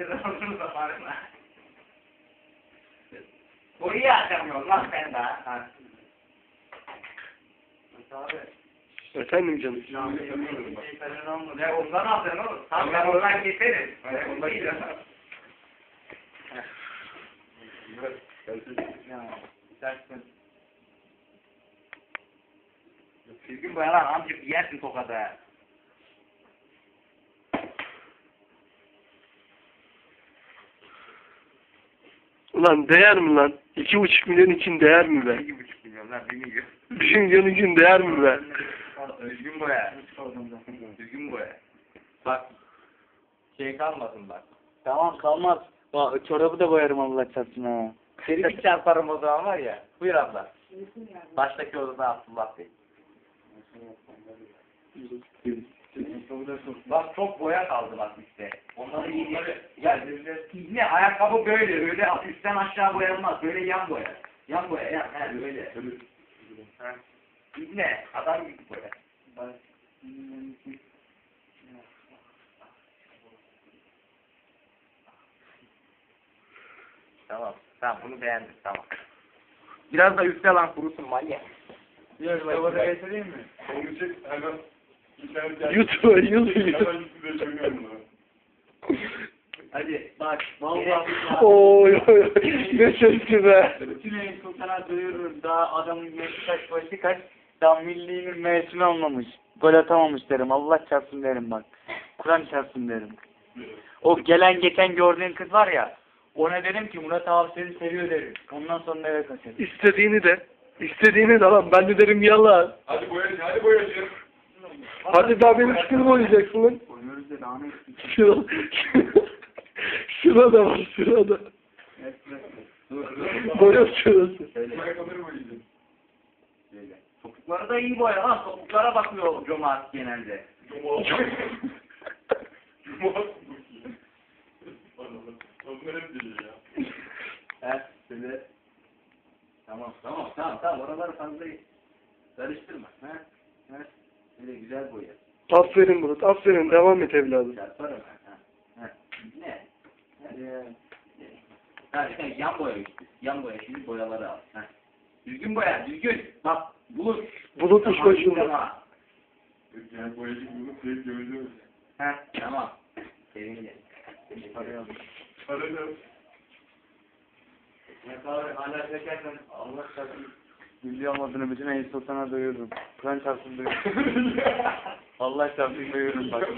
kere olursa farkına. Orayı açamıyorum lan sen daha. Ha. Efendim canım. Ne ondan aldın oğlum? Tam ben oradan keserim. Ondan gidelim. Düzgün boyalan amcık yersin tokada. Ulan değer mi lan? İki buçuk milyon için değer mi be? İki buçuk milyon lan bir milyon. Bir milyon için değer mi be? Düzgün boya. Düzgün boya. Bak. Şey kalmasın bak. Tamam kalmaz. Bak, çorabı da boyarım Allah çarpsın ha. Seni bir çarparım o zaman var ya. Buyur abla. Baştaki odada Abdullah Bey. Bak çok boya kaldı bak işte. Onları iyi ya ne ayakkabı böyle öyle üstten aşağı boyanmaz. Böyle yan boya. Yan boya yan he böyle. Ha. Ne adam gibi boya. Tamam. Tamam bunu beğendim tamam. Biraz da üstte lan kurusun manyak. Yok baba getireyim mi? Çek hemen YouTube'a bunu. Hadi bak. Vallahi Oy oy oy. Ne sesli be. Cüneyt Sultan'a duyururum. Daha adamın yaşı kaç başı kaç. Daha milliğinin mevsimi almamış. Gol atamamış derim. Allah çarpsın derim bak. Kur'an çarpsın derim. O gelen geçen gördüğün kız var ya. Ona dedim ki Murat abi seni seviyor derim. Ondan sonra eve kaçarım. İstediğini de. İstediğini de lan. Ben de derim yalan. Hadi boyacı, hadi boyacı. Hadi daha benim üstümü boyayacaksın lan. Oynuyoruz da? Şurada. Şurada var şurada. Boya şurası. Ayakkabıları boyayacağım. Topukları da iyi boya lan. Topuklara bakıyor cömert genelde. Cuma. Cuma. Onlar hep deli ya. He söyle. Tamam tamam tamam tamam oraları fazla karıştırma. He he. Böyle güzel boya. Aferin Murat. Aferin. Devam et evladım. Çarparım ben. Ha. Ha. Ne? Ne? Ha işte yan boya işte. Yan boya şimdi boyaları al. Ha. Düzgün boya düzgün. Bak bulut. Bulut iş başında. Yani boyacı bunu sevip göreceğiz. Ha tamam. Sevindim. Arayalım. Para ne? Ne kadar hala çekersen Allah çarpsın. Milli olmadığını bütün Eyüp Sultan'a duyururum. Kur'an çarpsın duyururum. Allah çarpsın duyururum bak.